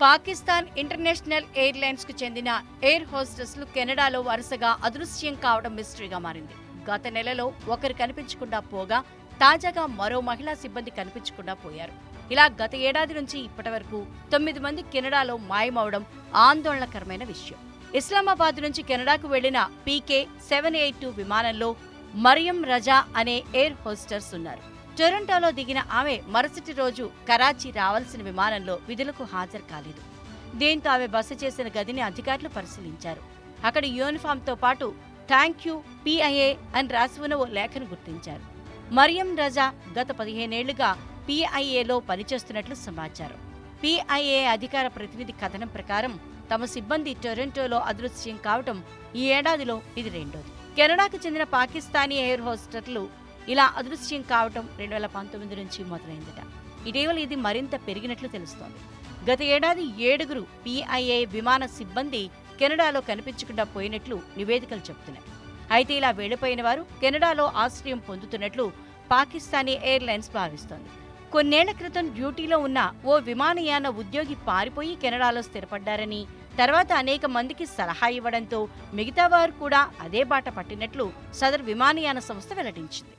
Pakistan international ఎయిర్లైన్స్కు చెందిన air హోస్టెస్లు కెనడాలో వరుసగా అదృశ్యం కావడం మిస్టరీగా మారింది. గత నెలలో ఒకరు కనిపించకుండా పోగా తాజాగా మరో మహిళా సిబ్బంది కనిపించకుండా పోయారు. ఇలా గత ఏడాది నుంచి ఇప్పటి వరకు తొమ్మిది మంది కెనడాలో మాయమవడం ఆందోళనకరమైన విషయం. ఇస్లామాబాద్ నుంచి కెనడాకు వెళ్ళిన పీకే సెవెన్ ఎయిట్ టూ విమానంలో మరియం రజా అనే ఎయిర్ హోస్టర్స్ ఉన్నారు. టొరంటోలో దిగిన ఆమె మరుసటి రోజు కరాచీ రావాల్సిన విమానంలో విధులకు హాజరు కాలేదు. దీంతో ఆమె బస చేసిన గదిని అధికారులు పరిశీలించారు. అక్కడ యూనిఫామ్తో పాటు థ్యాంక్ యూ పిఐఏ అని రాసి ఉన్న ఓ లేఖను గుర్తించారు. మరియం రజా గత పదిహేనేళ్ళుగా పిఐఏలో పనిచేస్తున్నట్లు సమాచారం. పిఐఏ అధికార ప్రతినిధి కథనం ప్రకారం తమ సిబ్బంది టొరంటోలో అదృశ్యం కావటం ఈ ఏడాదిలో ఇది రెండోది. కెనడాకు చెందిన పాకిస్తానీ ఎయిర్ హోస్టర్లు ఇలా అదృశ్యం కావటం రెండు వేల పంతొమ్మిది నుంచి మొదలైందట. ఇటీవల ఇది మరింత పెరిగినట్లు తెలుస్తోంది. గత ఏడాది ఏడుగురు పిఐఏ విమాన సిబ్బంది కెనడాలో కనిపించకుండా పోయినట్లు నివేదికలు చెబుతున్నాయి. అయితే ఇలా వెళ్ళిపోయిన వారు కెనడాలో ఆశ్రయం పొందుతున్నట్లు పాకిస్తానీ ఎయిర్లైన్స్ భావిస్తోంది. కొన్నేళ్ళ క్రితం డ్యూటీలో ఉన్న ఓ విమానయాన ఉద్యోగి పారిపోయి కెనడాలో స్థిరపడ్డారని తర్వాత అనేక మందికి సలహా ఇవ్వడంతో మిగతా వారు కూడా అదే బాట పట్టినట్లు సదర్ విమానయాన సంస్థ వెల్లడించింది.